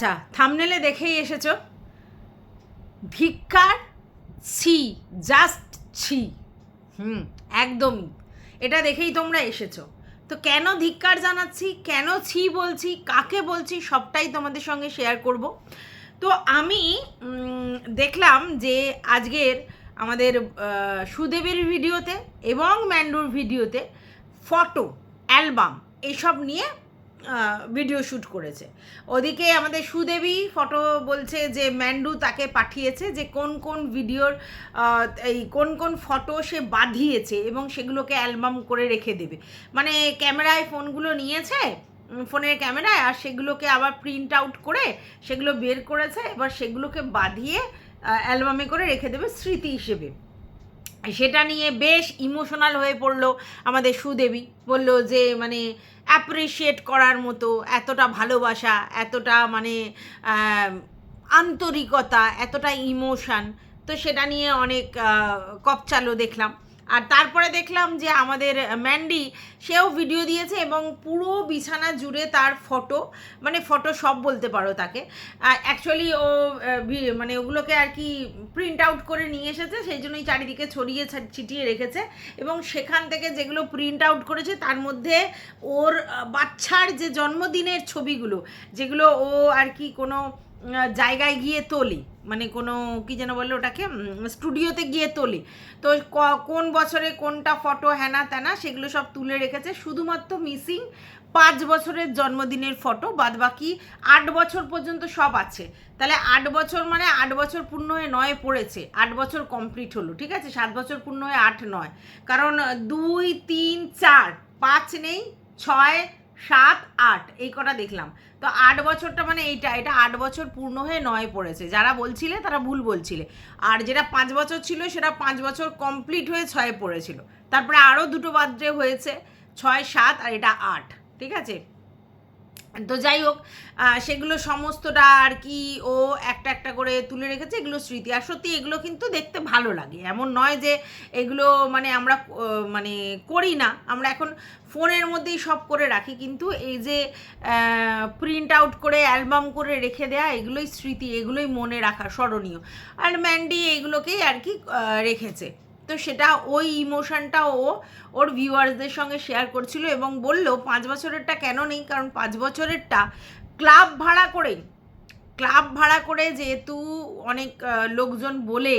আচ্ছা থামনেলে দেখেই এসেছ। ধিক্কার ছি জাস্ট ছি। হুম, একদমই। এটা দেখেই তোমরা এসেছ। তো কেন ধিক্কার জানাচ্ছি, কেন ছি বলছি, কাকে বলছি, সবটাই তোমাদের সঙ্গে শেয়ার করব। তো আমি দেখলাম যে আজকের আমাদের সুদেবের ভিডিওতে এবং ম্যান্ডুর ভিডিওতে ফটো অ্যালবাম এসব নিয়ে ভিডিও শ্যুট করেছে। ওদিকে আমাদের সুদেবী ফটো বলছে যে, ম্যান্ডু তাকে পাঠিয়েছে যে, কোন কোন ভিডিওর এই কোন কোন ফটো সে বাঁধিয়েছে এবং সেগুলোকে অ্যালবাম করে রেখে দেবে। মানে ক্যামেরায় ফোনগুলো নিয়েছে ফোনের ক্যামেরায় আর সেগুলোকে আবার প্রিন্ট আউট করে সেগুলো বের করেছে, এবার সেগুলোকে বাঁধিয়ে অ্যালবামে করে রেখে দেবে স্মৃতি হিসেবে। সেটা নিয়ে বেশ ইমোশনাল হয়ে পড়ল আমাদের সুদেবী। বলল যে মানে অ্যাপ্রিসিয়েট করার মতো, এতটা ভালোবাসা, এতটা মানে আন্তরিকতা, এতটা ইমোশান তো সেটা নিয়ে অনেক কপচালো দেখলাম। আর তারপরে দেখলাম যে আমাদের ম্যান্ডি সেও ভিডিও দিয়েছে এবং পুরো বিছানা জুড়ে তার ফটো মানে ফটো সব বলতে পারো তাকে। অ্যাকচুয়ালি ও মানে ওগুলোকে আর কি প্রিন্ট আউট করে নিয়ে এসেছে, সেই জন্যই চারিদিকে ছড়িয়ে ছিটিয়ে রেখেছে। এবং সেখান থেকে যেগুলো প্রিন্ট আউট করেছে, তার মধ্যে ওর বাচ্চার যে জন্মদিনের ছবিগুলো, যেগুলো ও আর কি কোনো জায়গায় গিয়ে তোলে। মানে কোনো, কি যেন বলল ওটাকে স্টুডিওতে গিয়ে তোলে। তো কোন বছরে কোনটা ফটো হ্যানা ত্যানা সেগুলো সব তুলে রেখেছে। শুধুমাত্র মিসিং পাঁচ বছরের জন্মদিনের ফটো বাদ বাকি আট বছর পর্যন্ত সব আছে। তাহলে আট বছর মানে আট বছর পূর্ণ হয়ে নয় পড়েছে। আট বছর কমপ্লিট হলো, ঠিক আছে? সাত বছর পূর্ণ হয়ে আট নয়। কারণ দুই, তিন, চার, পাঁচ নেই, ছয় সাত, আট, এই কটা দেখলাম। তো আট বছরটা মানে এইটা, এটা আট বছর পূর্ণ হয়ে নয় পড়েছে। যারা বলছিলে তারা ভুল বলছিলে। আর যেটা পাঁচ বছর ছিল সেটা পাঁচ বছর কমপ্লিট হয়ে ছয়ে পড়েছিল। তারপরে আরও দুটো বাদ্রে হয়েছে, ছয়, সাত আর এটা আট। ঠিক আছে? তো যাই হোক সেগুলো সমস্তটা আর কি ও একটা একটা করে তুলে রেখেছে, এগুলো স্মৃতি। আর সত্যি এগুলো কিন্তু দেখতে ভালো লাগে। এমন নয় যে এগুলো মানে আমরা মানে করি না। আমরা এখন ফোনের মধ্যেই সব করে রাখি। কিন্তু এই যে প্রিন্ট আউট করে অ্যালবাম করে রেখে দেয়া, এগুলোই স্মৃতি, এগুলোই মনে রাখা স্মরণীয়। আর ম্যান্ডি এগুলোকেই আর কি রেখেছে। তো সেটা ওই ইমোশনটা ও ওর ভিউয়ার্সদের সঙ্গে শেয়ার করছিল এবং বলল, পাঁচ বছরেরটা কেন নেই? কারণ পাঁচ বছরেরটা ক্লাব ভাড়া করে। ক্লাব ভাড়া করে যেহেতু অনেক লোকজন বলে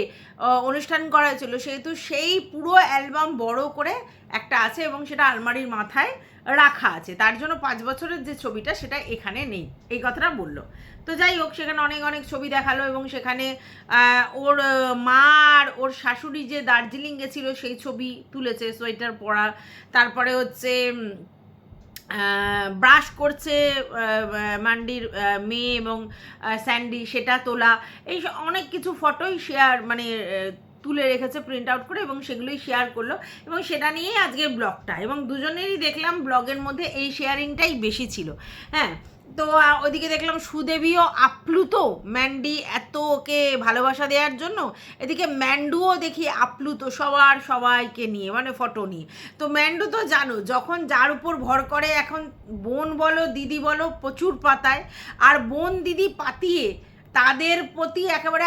অনুষ্ঠান করা হয়েছিল, সেহেতু সেই পুরো অ্যালবাম বড় করে একটা আছে এবং সেটা আলমারির মাথায় রাখা আছে। তার জন্য পাঁচ বছরের যে ছবিটা, সেটা এখানে নেই। এই কথাটা বলল। তো যাই হোক, সেখানে অনেক অনেক ছবি দেখাল এবং সেখানে ওর মা আর ওর শাশুড়ি যে দার্জিলিং গেছিল, সেই ছবি তুলেছে, সোয়েটার পরা। তারপরে হচ্ছে ব্রাশ করছে মান্ডির মেয়ে এবং স্যান্ডি, সেটা তোলা। এই অনেক কিছু ফটোই শেয়ার মানে তুলে রেখেছে প্রিন্ট আউট করে এবং সেগুলোই শেয়ার করল এবং সেটা নিয়েই আজকের ব্লগটা। এবং দুজনেরই দেখলাম ব্লগের মধ্যে এই শেয়ারিংটাই বেশি ছিল। হ্যাঁ তো ওদিকে দেখলাম সুদেবীও আপ্লুত। ম্যান্ডি এত ওকে ভালোবাসা দেওয়ার জন্য। এদিকে ম্যান্ডুও দেখি আপ্লুত সবার সবাইকে নিয়ে মানে ফটো নিয়ে। তো ম্যান্ডু তো জানো, যখন যার উপর ভর করে, এখন বোন বলো, দিদি বলো, প্রচুর পাতায়। আর বোন, দিদি পাতিয়ে তাদের প্রতি একেবারে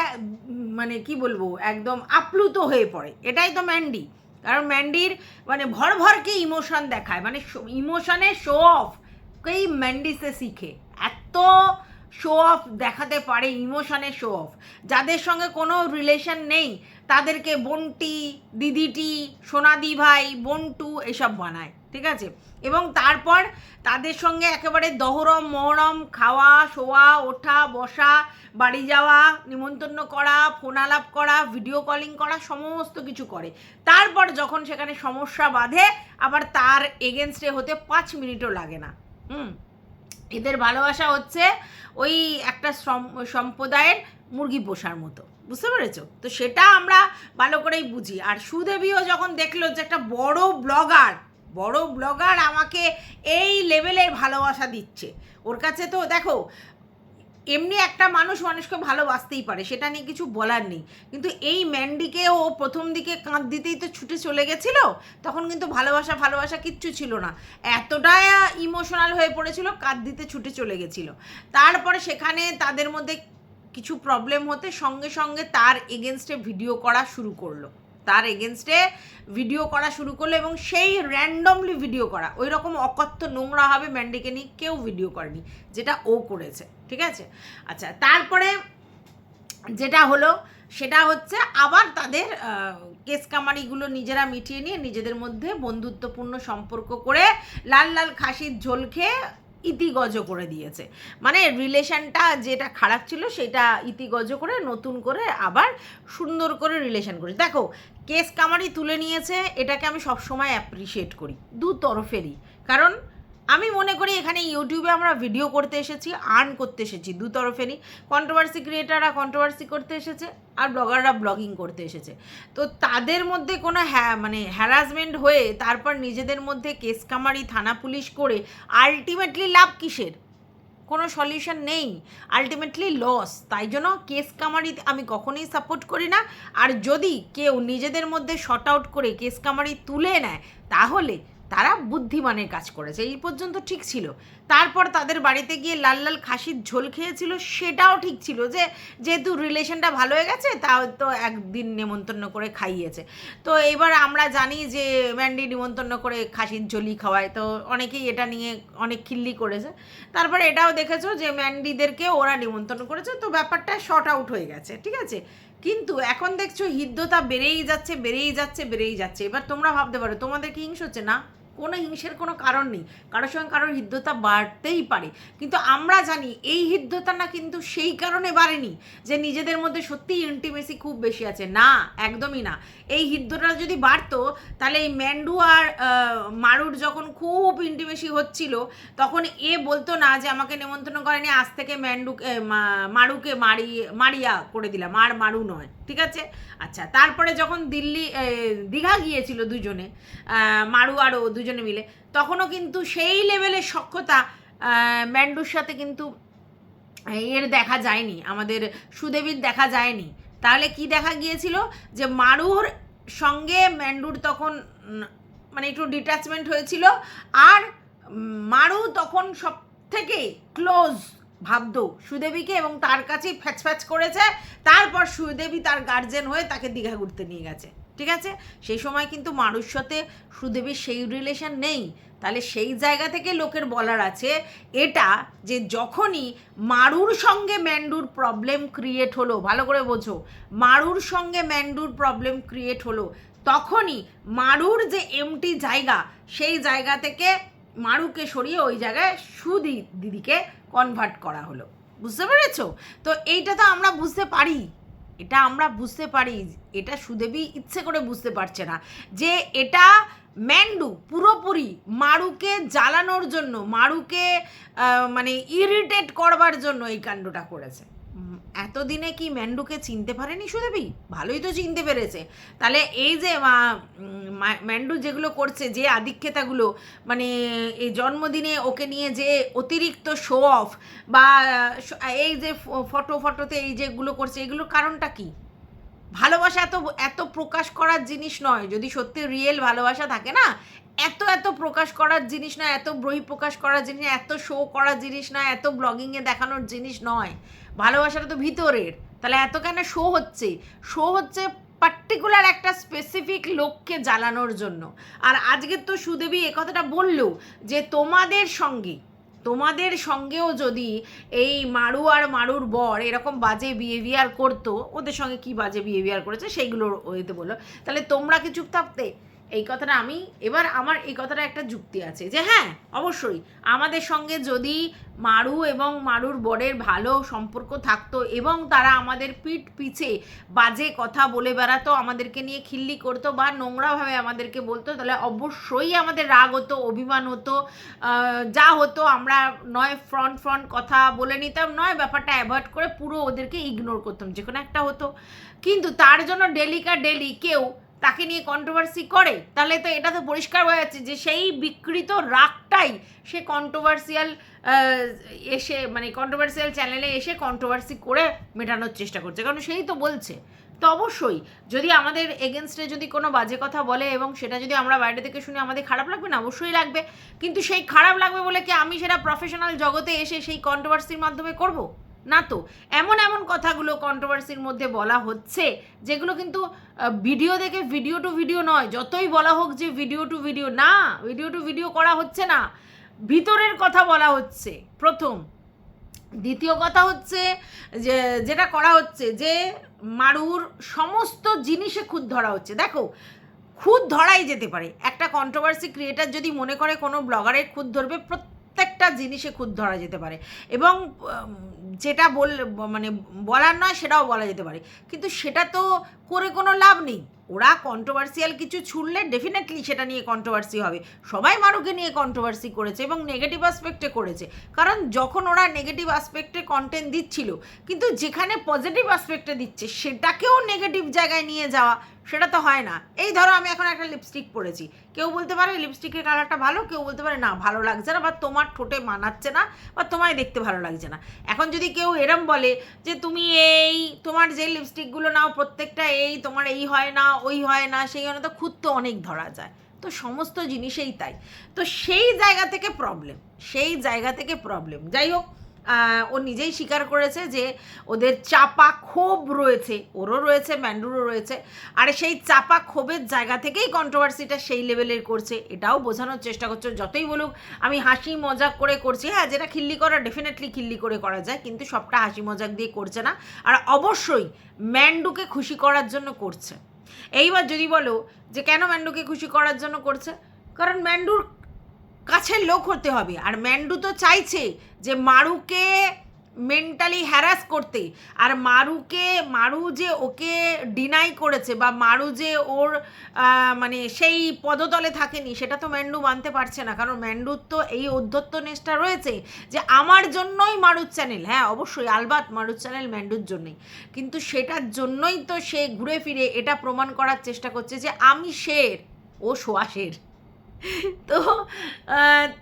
মানে কি বলব, একদম আপ্লুত হয়ে পড়ে। এটাই তো ম্যান্ডি। কারণ ম্যান্ডির মানে ভর ভরকে ইমোশন দেখায়। মানে ইমোশনে শো অফ কেই ম্যান্ডিসে শিখে। এত শো অফ দেখাতে পারে ইমোশনের শো অফ যাদের সঙ্গে কোনো রিলেশন নেই, তাদেরকে বন্টি, দিদিটি, সোনাদি ভাই, বন্টু এসব বানায়, ঠিক আছে? এবং তারপর তাদের সঙ্গে একেবারে দহরম, মহরম, খাওয়া, শোয়া, ওঠা, বসা, বাড়ি যাওয়া, নিমন্ত্রণ করা ফোন আলাপ করা ভিডিও কলিং করা, সমস্ত কিছু করে। তারপর যখন সেখানে সমস্যা বাঁধে, আবার তার এগেনস্টে হতে পাঁচ মিনিটও লাগে না। হুম? এদের ভালোবাসা হচ্ছে ওই একটা সম্প্রদায়ের মুরগি পোষার মতো। বুঝতে পেরেছ? তো সেটা আমরা ভালো করেই বুঝি। আর সুদেবীও যখন দেখল যে একটা বড় ব্লগার বড় ব্লগার আমাকে এই লেভেলের ভালোবাসা দিচ্ছে, ওর কাছে তো দেখো এমনি একটা মানুষ মানুষকে ভালোবাসতেই পারে, সেটা নিয়ে কিছু বলার নেই। কিন্তু এই ম্যান্ডিকে ও প্রথম দিকে কাঁধ দিতেই তো ছুটে চলে গেছিল, তখন কিন্তু ভালোবাসা ভালোবাসা কিচ্ছু ছিল না। এতটা ইমোশনাল হয়ে পড়েছিল, কাঁধ দিতে ছুটে চলে গেছিল। তারপরে সেখানে তাদের মধ্যে কিছু প্রবলেম হতে সঙ্গে সঙ্গে তার এগেনস্টে ভিডিও করা শুরু করল। তার এগেনস্টে ভিডিও করা শুরু করল এবং সেই র্যান্ডমলি ভিডিও করা। ওই রকম অকথ্য নোংরা হবে ম্যান্ডিকে নিয়ে কেউ ভিডিও করেনি, যেটা ও করেছে, ঠিক আছে? আচ্ছা তারপরে যেটা হলো, সেটা হচ্ছে আবার তাদের কেস কামারিগুলো নিজেরা মিটিয়ে নিয়ে নিজেদের মধ্যে বন্ধুত্বপূর্ণ সম্পর্ক করে লাল লাল খাসির ঝোল খেয়ে ইতিগজ করে দিয়েছে। মানে রিলেশনটা যেটা খারাপ ছিল সেটা ইতিগজ করে, নতুন করে আবার সুন্দর করে রিলেশন করেছে। দেখো, কেস কামারি তুলে নিয়েছে, এটাকে আমি সবসময় অ্যাপ্রিসিয়েট করি, দু তরফেরই। কারণ আমি মনে করি এখানে ইউটিউবে আমরা ভিডিও করতে এসেছি আর্ন করতে এসেছি দু তরফেরই কন্ট্রোভার্সি ক্রিয়েটাররা কন্ট্রোভার্সি করতে এসেছে আর ব্লগাররা ব্লগিং করতে এসেছে। তো তাদের মধ্যে কোনো হ্যাঁ মানে হ্যারাসমেন্ট হয়ে তারপর নিজেদের মধ্যে কেস কামারি, থানা পুলিশ করে আলটিমেটলি লাভ কিসের? কোনো সলিউশন নেই। আলটিমেটলি লস তাই জন্য কেস কামারি আমি কখনোই সাপোর্ট করি না। আর যদি কেউ নিজেদের মধ্যে শর্ট আউট করে কেস কামারি তুলে নেয়, তাহলে তারা বুদ্ধিমানের কাজ করেছে, এই পর্যন্ত ঠিক ছিল। তারপর তাদের বাড়িতে গিয়ে লাল লাল খাসির ঝোল খেয়েছিল, সেটাও ঠিক ছিল যে, যেহেতু রিলেশনটা ভালো হয়ে গেছে, তাও তো একদিন নেমন্তন্ন করে খাইয়েছে। তো এবার আমরা জানি যে ম্যান্ডি নিমন্তন্ন করে খাসির ঝোলই খাওয়ায়, তো অনেকেই এটা নিয়ে অনেক খিল্লি করেছে। তারপরে এটাও দেখেছ যে ম্যান্ডিদেরকে ওরা নিমন্ত্রণ করেছে, তো ব্যাপারটা শর্ট আউট হয়ে গেছে, ঠিক আছে? কিন্তু এখন দেখছ, হৃদ্যতা বেড়েই যাচ্ছে বেড়েই যাচ্ছে বেড়েই যাচ্ছে। এবার তোমরা ভাবতে পারো, তোমাদের কি হিংস হচ্ছে? না। কোনো হিংসের কোনো কারণ নেই। কারোর সঙ্গে কারোর হৃদ্যতা বাড়তেই পারে। কিন্তু আমরা জানি এই হৃদ্যতা না কিন্তু সেই কারণে বাড়েনি যে নিজেদের মধ্যে সত্যিই ইন্টিমেসি খুব বেশি আছে। না, একদমই না। এই হৃদ্যটা যদি বাড়তো, তাহলে এই ম্যান্ডু আর মারুর যখন খুব ইন্টিমেসি হচ্ছিল, তখন এ বলতো না যে আমাকে নেমন্তন্ন করেনি, আজ থেকে ম্যান্ডু মারুকে মারি, মারিয়া করে দিলাম। আর মারু নয়, ঠিক আছে? আচ্ছা তারপরে যখন দিল্লি দীঘা গিয়েছিল দুজনে মারু আরও দুজনে মিলে, তখনও কিন্তু সেই লেভেলের সক্ষতা ম্যান্ডুর সাথে কিন্তু এর দেখা যায়নি, আমাদের সুদেবীর দেখা যায়নি। তাহলে কি দেখা গিয়েছিল? যে মারুর সঙ্গে ম্যান্ডুর তখন মানে একটু ডিট্যাচমেন্ট হয়েছিল, আর মারু তখন সব থেকে ক্লোজ ভাবতো সুদেবীকে এবং তার কাছেই ফ্যাচ ফ্যাচ করেছে। তারপর সুদেবী তার গার্জেন হয়ে তাকে দীঘা ঘুরতে নিয়ে গেছে। ঠিক আছে? সেই সময় কিন্তু মারুর সাথে সুদেবীর সেই রিলেশন নেই। তাহলে সেই জায়গা থেকে লোকের বলার আছে, এটা যে যখনই মারুর সঙ্গে ম্যান্ডুর প্রবলেম ক্রিয়েট হলো, ভালো করে বোঝো, মারুর সঙ্গে ম্যান্ডুর প্রবলেম ক্রিয়েট হলো, তখনই মারুর যে এমটি জায়গা, সেই জায়গা থেকে মারুকে সরিয়ে ওই জায়গায় সুদি দিদিকে কনভার্ট করা হলো। বুঝতে পেরেছ? তো এইটা তো আমরা বুঝতে পারি। এটা আমরা বুঝতে পারি, এটা সুদেবী ইচ্ছে করে বুঝতে পারছে না যে এটা ম্যান্ডু পুরোপুরি মারুকে জ্বালানোর জন্য, মারুকে মানে ইরিটেট করবার জন্য এই কাণ্ডটা করেছে। এতদিনে কি ম্যান্ডুকে চিনতে পারেনি সুদেবী? ভালোই তো চিনতে পেরেছে। তাহলে এই যে ম্যান্ডু যেগুলো করছে, যে আধিক্যতাগুলো মানে এই জন্মদিনে ওকে নিয়ে যে অতিরিক্ত শো অফ বা, এই যে ফটো ফটোতে এই যেগুলো করছে, এগুলোর কারণটা কি? ভালোবাসা এত এত প্রকাশ করার জিনিস নয়। যদি সত্যি রিয়েল ভালোবাসা থাকে না, এত এত প্রকাশ করার জিনিস নয়, এত বহিঃপ্রকাশ করার জিনিস এত শো করার জিনিস নয়, এত ব্লগিংয়ে দেখানোর জিনিস নয়। ভালোবাসাটা তো ভিতরের। তাহলে এত কেন শো হচ্ছে? শো হচ্ছে পার্টিকুলার একটা স্পেসিফিক লোককে জ্বালানোর জন্য। আর আজকে তো সুদেবী কথাটা বলল যে তোমাদের সঙ্গে, তোমাদের সঙ্গেও যদি এই মারু আর মারুর বর এরকম বাজে বিহেভিয়ার করতো, ওদের সঙ্গে কি বাজে বিহেভিয়ার করেছে সেইগুলো ওইতে বলল। তাহলে তোমরা কি চুপ থাকতে? এই কথাটা আমি, এবার আমার এই কথাটা একটা যুক্তি আছে যে হ্যাঁ অবশ্যই আমাদের সঙ্গে যদি মারু এবং মারুর বরের ভালো সম্পর্ক থাকতো এবং তারা আমাদের পিঠ পিছে বাজে কথা বলে বেড়াতো, আমাদেরকে নিয়ে খিল্লি করতো বা নোংরাভাবে আমাদেরকে বলতো, তাহলে অবশ্যই আমাদের রাগ হতো, অভিমান হতো যা হতো আমরা নয় ফ্রন্ট ফ্রন্ট কথা বলে নিতাম, নয় ব্যাপারটা অ্যাভয়েড করে পুরো ওদেরকে ইগনোর করতাম যে কোনো একটা হতো। কিন্তু তার জন্য ডেলিকা ডেলি কেউ তাকে নিয়ে কন্ট্রোভার্সি করে, তাহলে তো এটা তো পরিষ্কার হয়ে যাচ্ছে যে সেই বিকৃত রাগটাই সে কন্ট্রোভার্সিয়াল এসে মানে কন্ট্রোভার্সিয়াল চ্যানেলে এসে কন্ট্রোভার্সি করে মেটানোর চেষ্টা করছে, কারণ সেই তো বলছে। তো অবশ্যই, যদি আমাদের এগেনস্টে যদি কোনো বাজে কথা বলে এবং সেটা যদি আমরা বাইরে থেকে শুনে আমাদের খারাপ লাগবে না, অবশ্যই লাগবে। কিন্তু সেই খারাপ লাগবে বলে কি আমি সেটা প্রফেশনাল জগতে এসে সেই কন্ট্রোভার্সির মাধ্যমে করব? না তো, এমন এমন কথাগুলো কন্ট্রোভার্সির মধ্যে বলা হচ্ছে, যেগুলো কিন্তু ভিডিও দেখে ভিডিও টু ভিডিও নয়, যতই বলা হোক যে ভিডিও টু ভিডিও না ভিডিও টু ভিডিও করা হচ্ছে না, ভিতরের কথা বলা হচ্ছে, প্রথম। দ্বিতীয় কথা হচ্ছে যে, যেটা করা হচ্ছে, যে মারুর সমস্ত জিনিসে খুদ ধরা হচ্ছে, দেখো, খুদ ধরাই যেতে পারে, একটা কন্ট্রোভার্সি ক্রিয়েটার যদি মনে করে কোনো ব্লগারের খুদ ধরবে, প্রত্যেকটা জিনিসে খুদ ধরা যেতে পারে, এবং যেটা বল মানে বলার নয় সেটাও বলা যেতে পারে। কিন্তু সেটা তো করে কোনো লাভ নেই। ওরা কন্ট্রোভার্সিয়াল কিছু ছুড়লে ডেফিনেটলি সেটা নিয়ে কন্ট্রোভার্সি হবে। সবাই মারুকে নিয়ে কন্ট্রোভার্সি করেছে এবং নেগেটিভ আসপেক্টে করেছে। কারণ যখন ওরা নেগেটিভ আসপেক্টে কন্টেন্ট দিচ্ছিল, কিন্তু যেখানে পজিটিভ আসপেক্টে দিচ্ছে, সেটাকেও নেগেটিভ জায়গায় নিয়ে যাওয়া সেটা তো হয় না। এই ধরো আমি এখন একটা লিপস্টিক পরেছি। কেউ বলতে পারে লিপস্টিকের কালারটা ভালো, কেউ বলতে পারে না, ভালো লাগছে না বা তোমার ঠোঁটে মানাচ্ছে না বা তোমায় দেখতে ভালো লাগছে না। এখন যদি কেউ এরম বলে যে তুমি এই তোমার যে লিপস্টিকগুলো নাও, প্রত্যেকটা এই তোমার এই হয় না, ওই হয় না, সেই জন্য তো খুদ তো অনেক ধরা যায়। তো সমস্ত জিনিসেই তাই। তো সেই জায়গা থেকে প্রবলেম সেই জায়গা থেকে প্রবলেম যাই হোক ও নিজেই স্বীকার করেছে যে ওদের চাপা ক্ষোভ রয়েছে, ওরও রয়েছে, ম্যান্ডুরও রয়েছে, আর সেই চাপা ক্ষোভের জায়গা থেকেই কন্ট্রোভার্সিটা সেই লেভেলের করছে, এটাও বোঝানোর চেষ্টা করছে, যতই বলুক আমি হাসি মজাক করে করছি হ্যাঁ যেটা খিল্লি করা ডেফিনেটলি খিল্লি করে করা যায়, কিন্তু সবটা হাসি মজাক দিয়ে করছে না, আর অবশ্যই ম্যান্ডুকে খুশি করার জন্য করছে। এইবার যদি বলো যে কেন ম্যান্ডুকে খুশি করার জন্য করছে, কারণ ম্যান্ডুর কাছের লোক হতে হবে। আর ম্যান্ডু তো চাইছে যে মারুকে মেন্টালি হ্যারাস করতে। আর মারুকে, মারু যে ওকে ডিনাই করেছে বা মারু যে ওর মানে সেই পদতলে থাকেনি, সেটা তো ম্যান্ডু মানতে পারছে না। কারণ ম্যান্ডুর তো এই অধ্যত্ত নেশটা রয়েছে যে আমার জন্যই মারুর চ্যানেল হ্যাঁ অবশ্যই আলবাত মারুর চ্যানেল ম্যান্ডুর জন্যই। কিন্তু সেটার জন্যই তো সে ঘুরে ফিরে এটা প্রমাণ করার চেষ্টা করছে যে আমি শের, ও সোয়াশের তো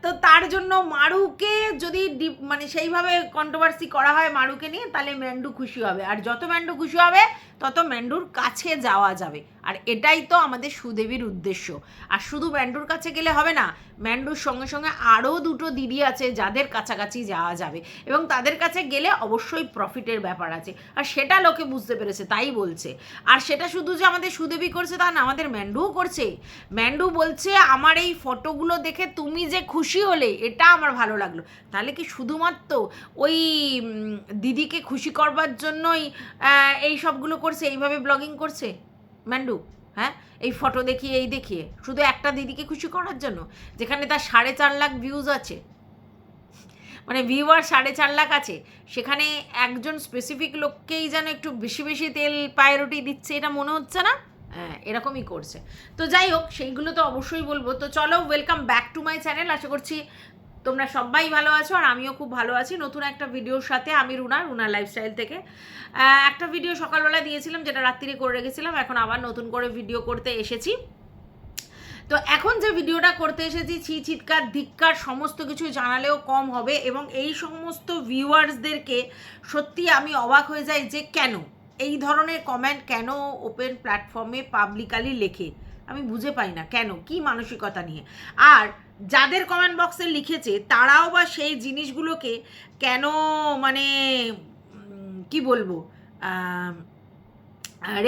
তো তার জন্য মারুকে যদি মানে সেইভাবে কন্ট্রোভার্সি করা হয় মারুকে নিয়ে, তাহলে ম্যান্ডু খুশি হবে। আর যত ম্যান্ডু খুশি হবে, তত ম্যান্ডুর কাছে যাওয়া যাবে। আর এটাই তো আমাদের সুদেবীর উদ্দেশ্য। আর শুধু ম্যান্ডুর কাছে গেলে হবে না, ম্যান্ডুর সঙ্গে সঙ্গে আরও দুটো দিদি আছে যাদের কাছাকাছি যাওয়া যাবে। এবং তাদের কাছে গেলে অবশ্যই প্রফিটের ব্যাপার আছে। আর সেটা লোকে বুঝতে পেরেছে, তাই বলছে। আর সেটা শুধু যে আমাদের সুদেবী করছে তা না, আমাদের ম্যান্ডুও করছে। ম্যান্ডু বলছে, আমার এই ফটোগুলো দেখে তুমি যে খুশি হলে, এটা আমার ভালো লাগল। তাহলে কি শুধুমাত্র ওই দিদিকে খুশি করবার জন্যই এই সবগুলো করছে, এইভাবে ব্লগিং করছে? ম্যান্ডু হ্যাঁ? এই ফটো দেখিয়ে, এই দেখিয়ে। শুধু একটা দিদিকে খুশি করার জন্য, যেখানে তার সাড়ে চার লাখ ভিউজ আছে। মানে ভিউয়ার সাড়ে চার লাখ আছে। সেখানে একজন স্পেসিফিক লোককেই যেন একটু বেশি বেশি তেল প্রায়োরিটি দিচ্ছে, এটা মনে হচ্ছে না? এরকমই করছে। তো যাই হোক, সেইগুলো তো অবশ্যই বলব। তো চলো welcome back to my channel আশা করছি তোমরা সবাই ভালো আছো আর আমিও খুব ভালো আছি। নতুন একটা ভিডিওর সাথে আমি রুনা রুনার লাইফস্টাইল থেকে। একটা ভিডিও সকালবেলা দিয়েছিলাম, যেটা রাত্রিরে করে রেখেছিলাম। এখন আবার নতুন করে ভিডিও করতে এসেছি। তো এখন যে ভিডিওটা করতে এসেছি, ছি চিৎকার ধিক্কার, সমস্ত কিছু জানালেও কম হবে এবং এই সমস্ত ভিউয়ার্সদেরকে সত্যি আমি অবাক হয়ে যাই যে কেন? এই ধরনের কমেন্ট কেন ওপেন প্ল্যাটফর্মে পাবলিকালি লেখে? আমি বুঝে পাই না, কেন? কি মানসিকতা নিয়ে? আর যাদের কমেন্ট বক্সে লিখেছে, তারাও বা সেই জিনিসগুলোকে কেন মানে কি বলব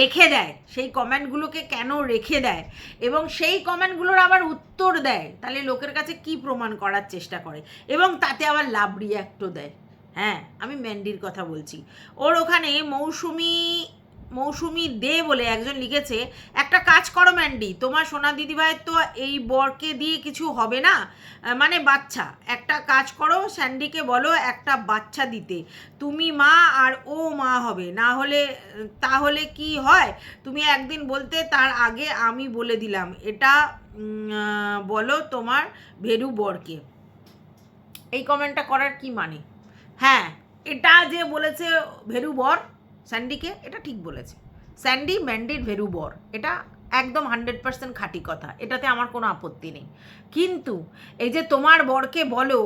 রেখে দেয়? সেই কমেন্টগুলোকে কেন রেখে দেয়? এবং সেই কমেন্টগুলোর আবার উত্তর দেয়? তাহলে লোকের কাছে কি প্রমাণ করার চেষ্টা করে? এবং তাতে আবার লাভ রিয়াক্টও দেয়? হ্যাঁ আমি ম্যান্ডির কথা বলছি। ওর ওখানে মৌসুমি মৌসুমি দে বলে একজন লিখেছে, একটা কাজ করো ম্যান্ডি তোমার সোনা দিদিভাইয়ের তো এই বরকে দিয়ে কিছু হবে না মানে বাচ্চা। একটা কাজ করো স্যান্ডিকে বলো একটা বাচ্চা দিতে। তুমি মা আর ও মা হবে। না হলে, তাহলে কি হয়? তুমি একদিন বলতে তার আগে আমি বলে দিলাম। এটা বলো তোমার ভেরু বরকে। এই কমেন্টটা করার কি মানে? হ্যাঁ। এটা যে বলেছে ভেরু বর, স্যান্ডিকে, এটা ঠিক বলেছে। স্যান্ডি, ম্যান্ডির ভেরু বর, এটা একদম হান্ড্রেড পার্সেন্ট খাঁটি কথা, এটাতে আমার কোনো আপত্তি নেই। কিন্তু এই যে তোমার বরকে বলো,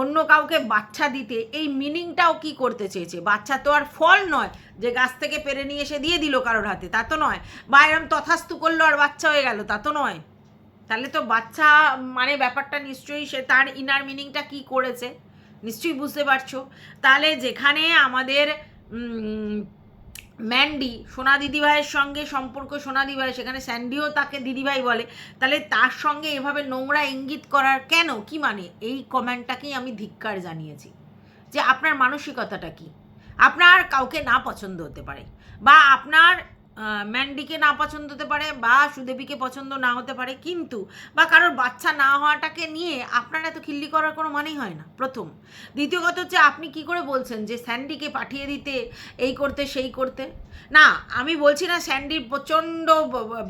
অন্য কাউকে বাচ্চা দিতে, এই মিনিংটাও কি করতে চেয়েছে? বাচ্চা তো আর ফল নয় যে গাছ থেকে পেরে নিয়ে এসে দিয়ে দিল কারোর হাতে, তা তো নয়। বা এরম তথাস্তু করল আর বাচ্চা হয়ে গেল, তা তো নয়। তাহলে তো বাচ্চা মানে ব্যাপারটা নিশ্চয়ই সে তার ইনার মিনিংটা কি করেছে? নিশ্চয়ই বুঝতে পারছ। তাহলে যেখানে আমাদের ম্যান্ডি, সোনা দিদিভাইয়ের সঙ্গে সম্পর্ক, সোনা দিদিভাই, সেখানে স্যান্ডিও তাকে দিদিভাই বলে, তাহলে তার সঙ্গে এভাবে নোংরা ইঙ্গিত করার কেন? কি মানে? এই কমেন্টটাকেই আমি ধিক্কার জানিয়েছি। যে আপনার মানসিকতাটা কি? আপনার কাউকে না পছন্দ হতে পারে। বা আপনার ম্যান্ডিকে না পছন্দ হতে পারে বা সুদেবীকে পছন্দ না হতে পারে, কিন্তু বা কারোর বাচ্চা না হওয়াটাকে নিয়ে আপনার এত খিল্লি করার কোনো মানেই হয় না, প্রথম। দ্বিতীয় কথা হচ্ছে, আপনি কি করে বলছেন যে স্যান্ডিকে পাঠিয়ে দিতে, এই করতে, সেই করতে? না, আমি বলছি না স্যান্ডির প্রচণ্ড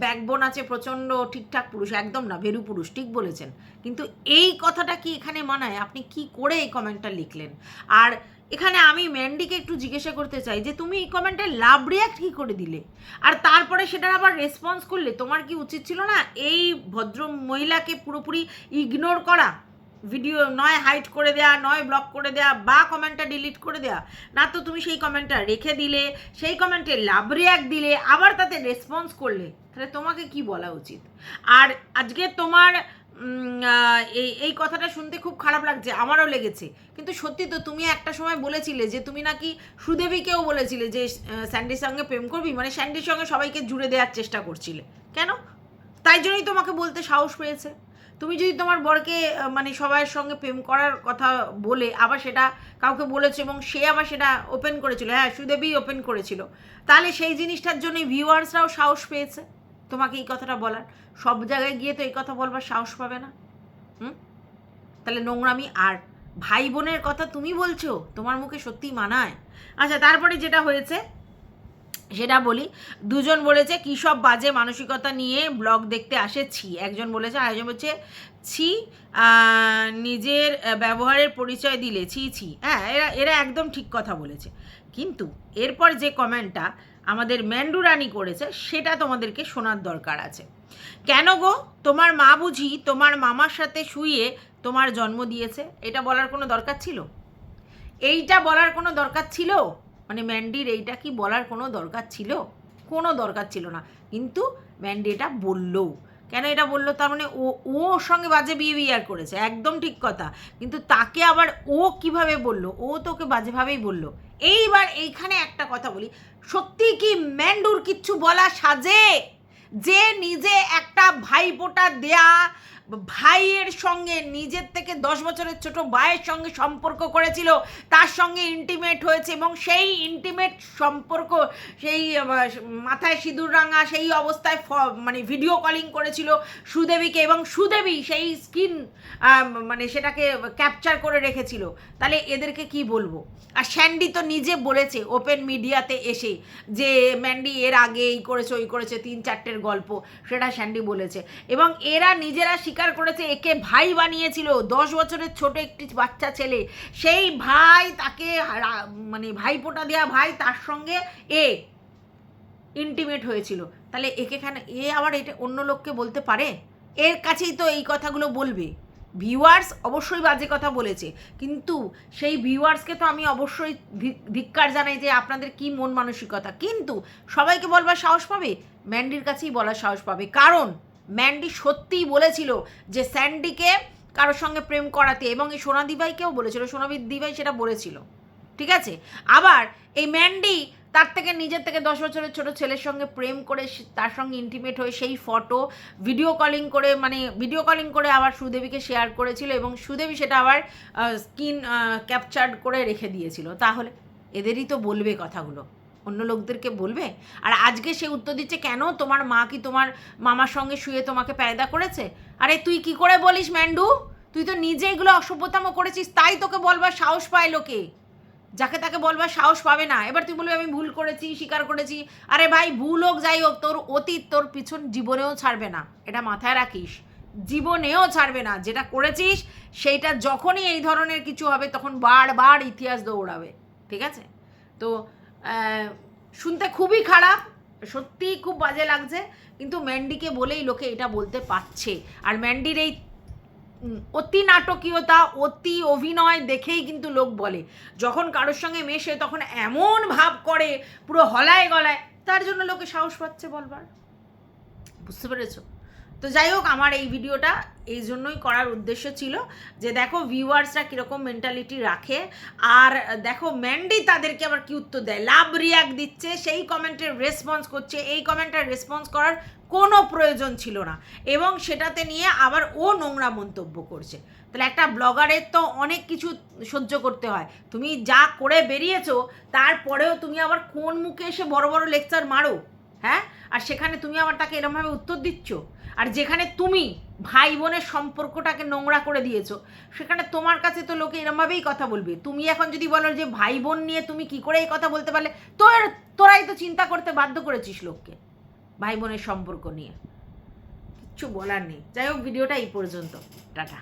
ব্যাকবোন আছে, প্রচণ্ড ঠিকঠাক পুরুষ, একদম না, ভেরু পুরুষ, ঠিক বলেছেন। কিন্তু এই কথাটা কি এখানে মানায়? আপনি কি করে এই কমেন্টটা লিখলেন? আর এখানে আমি ম্যান্ডিকে একটু জিজ্ঞাসা করতে চাই যে, তুমি এই কমেন্টে লাভ রিয়াক্ট কী করে দিলে? আর তারপরে সেটার আবার রেসপন্স করলে, তোমার কি উচিত ছিল না এই ভদ্র মহিলাকে পুরোপুরি ইগনোর করা? ভিডিও নয় হাইট করে দেয়া, নয় ব্লক করে দেয়া, বা কমেন্টটা ডিলিট করে দেয়া। না তো তুমি সেই কমেন্টটা রেখে দিলে, সেই কমেন্টে লাভ রিয়াক্ট দিলে, আবার তাতে রেসপন্স করলে। তাহলে তোমাকে কি বলা উচিত? আর আজকে তোমার এই এই কথাটা শুনতে খুব খারাপ লাগছে, আমারও লেগেছে। কিন্তু সত্যি তো তুমি একটা সময় বলেছিলে যে তুমি নাকি সুদেবীকেও বলেছিলে যে স্যান্ডির সঙ্গে প্রেম করবি? মানে স্যান্ডির সঙ্গে সবাইকে জুড়ে দেওয়ার চেষ্টা করছিলে। কেন? তাই জন্যই তোমাকে বলতে সাহস পেয়েছে। তুমি যদি তোমার বরকে মানে সবার সঙ্গে প্রেম করার কথা বলে, আবার সেটা কাউকে বলেছ এবং সে আবার সেটা ওপেন করেছিল হ্যাঁ সুদেবী ওপেন করেছিল, তাহলে সেই জিনিসটার জন্যই ভিউয়ার্সরাও সাহস পেয়েছে। তোমাকে এই কথাটা বলার। সব জায়গায় গিয়ে তো এই কথা বলবার সাহস পাবে না। হুম? তাহলে নোংরামি আর ভাই বোনের কথা তুমি বলছো, তোমার মুখে সত্যি মানায়? আচ্ছা তারপরে যেটা হয়েছে, সেটা বলি। দুজন বলেছে, কী সব বাজে মানসিকতা নিয়ে ব্লগ দেখতে আসে ছি একজন বলেছে, আরেকজন বলছে, ছি নিজের ব্যবহারের পরিচয় দিলে, ছি ছি। হ্যাঁ এরা এরা একদম ঠিক কথা বলেছে। কিন্তু এরপর যে কমেন্টটা আমাদের ম্যান্ডুরানি করেছে, সেটা তোমাদেরকে শোনার দরকার আছে। কেন গো? তোমার মা বুঝি তোমার মামার সাথে শুয়ে তোমার জন্ম দিয়েছে, এটা বলার কোনো দরকার ছিল? এইটা বলার কোনো দরকার ছিল? মানে ম্যান্ডির এইটা কি বলার কোনো দরকার ছিল? কোনো দরকার ছিল না। কিন্তু ম্যান্ডি এটা বলল। কেন এটা বলল? তার মানে ও ও ওর সঙ্গে বাজে বিহেভিয়ার করেছে, একদম ঠিক কথা। কিন্তু তাকে আবার ও কীভাবে বলল? ও তোকে বাজেভাবেই বলল। এইবার এইখানে একটা কথা বলি। সত্যি কি ম্যান্ডুর কিচ্ছু বলা সাজে? যে নিজে একটা ভাইপোটা দেয়া ভাইয়ের সঙ্গে, নিজের থেকে দশ বছরের ছোট ভাইয়ের সঙ্গে সম্পর্ক করেছিল, তার সঙ্গে ইন্টিমেট হয়েছে এবং সেই ইন্টিমেট সম্পর্ক, সেই মাথায় সিঁদুর রাঙা, সেই অবস্থায় মানে ভিডিও কলিং করেছিল সুদেবীকে এবং সুদেবী সেই স্ক্রিন মানে সেটাকে ক্যাপচার করে রেখেছিল। তাহলে এদেরকে কি বলব? আর স্যান্ডি তো নিজে বলেছে ওপেন মিডিয়াতে এসে যে ম্যান্ডি এর আগে এই করেছে, ওই করেছে, তিন চারটের গল্প। সেটা স্যান্ডি বলেছে। এবং এরা নিজেরা স্বীকার করেছে, একে ভাই বানিয়েছিল, দশ বছরের ছোট একটি বাচ্চা ছেলে। সেই ভাই তাকে মানে ভাইপোটা দেওয়া ভাই তার সঙ্গে এ ইন্টিমেট হয়েছিল। তাহলে একে খানে, এ আবার এটা অন্য লোককে বলতে পারে? এর কাছেই তো এই কথাগুলো বলবে। ভিউয়ার্স অবশ্যই বাজে কথা বলেছে। কিন্তু সেই ভিউয়ার্সকে তো আমি অবশ্যই ধিক্কার জানাই যে আপনাদের কি মন মানসিকতা। কিন্তু সবাইকে বলবার সাহস পাবে? ম্যান্ডির কাছেই বলার সাহস পাবে। কারণ ম্যান্ডি সত্যিই বলেছিল যে স্যান্ডিকে কারোর সঙ্গে প্রেম করাতে এবং এই সোনাদি ভাইকেও বলেছিল সোনাদি দিভাই সেটা বলেছিল। ঠিক আছে? আবার এই ম্যান্ডি তার থেকে নিজের থেকে দশ বছরের ছোট ছেলের সঙ্গে প্রেম করে তার সঙ্গে ইন্টিমেট হয়ে সেই ফটো ভিডিও কলিং করে মানে ভিডিও কলিং করে আবার সুদেবীকে শেয়ার করেছিল এবং সুদেবী সেটা আবার স্ক্রিন ক্যাপচার করে রেখে দিয়েছিল। তাহলে এদেরই তো বলবে কথাগুলো। অন্য লোকদেরকে বলবে? আর আজকে সে উত্তর দিচ্ছে, কেন? তোমার মা কি তোমার মামার সঙ্গে শুয়ে তোমাকে পায়দা করেছে? আরে তুই কি করে বলিস ম্যান্ডু? তুই তো নিজে এগুলো অসভ্যতাম করেছিস, তাই তোকে বলবার সাহস পায় লোকে। যাকে তাকে বলবার সাহস পাবে না। এবার তুই বলবি, আমি ভুল করেছি, স্বীকার করেছি। আরে ভাই, ভুল হোক, যাই হোক, তোর অতীত, তোর পিছন জীবনেও ছাড়বে না। এটা মাথায় রাখিস। জীবনেও ছাড়বে না। যেটা করেছিস, সেইটা যখনই এই ধরনের কিছু হবে, তখন বারবার ইতিহাস দৌড়াবে। ঠিক আছে? তো শুনতে খুবই খারাপ সত্যিই খুব বাজে লাগছে, কিন্তু ম্যান্ডিকে বলেই লোকে এটা বলতে পারছে। আর ম্যান্ডির এই অতি নাটকীয়তা, অতি অভিনয় দেখেই কিন্তু লোক বলে। যখন কারোর সঙ্গে মেশে, তখন এমন ভাব করে, পুরো হলায় গলায়, তার জন্য লোকে সাহস পাচ্ছে বলবার। বুঝতে পেরেছ? তো যাই হোক, আমার এই ভিডিওটা এই জন্যই করার উদ্দেশ্য ছিল যে দেখো ভিউয়ার্সরা কীরকম মেন্টালিটি রাখে, আর দেখো ম্যান্ডি তাদেরকে আবার কি উত্তর দেয়? লাভ রিয়াক্ট দিচ্ছে, সেই কমেন্টের রেসপন্স করছে, এই কমেন্টের রেসপন্স করার কোনো প্রয়োজন ছিল না এবং সেটাতে নিয়ে আবার ও নোংরা মন্তব্য করছে। তাহলে একটা ব্লগারের তো অনেক কিছু সহ্য করতে হয়। তুমি যা করে বেরিয়েছো, তারপরেও তুমি আবার কোন মুখে এসে বড় বড় লেকচার মারো হ্যাঁ? আর সেখানে তুমি আবার তাকে এরমভাবে উত্তর দিচ্ছ? আর যেখানে তুমি ভাই বোনের সম্পর্কটাকে নোংরা করে দিয়েছ, সেখানে তোমার কাছে তো লোকে এরমভাবেই কথা বলবে। তুমি এখন যদি বলো যে ভাই বোন নিয়ে তুমি কি করে এই কথা বলতে পারলে, তোর, তোরাই তো চিন্তা করতে বাধ্য করেছিস লোককে, ভাই বোনের সম্পর্ক নিয়ে। কিচ্ছু বলার নেই। যাই হোক, ভিডিওটা এই পর্যন্ত। টাটা।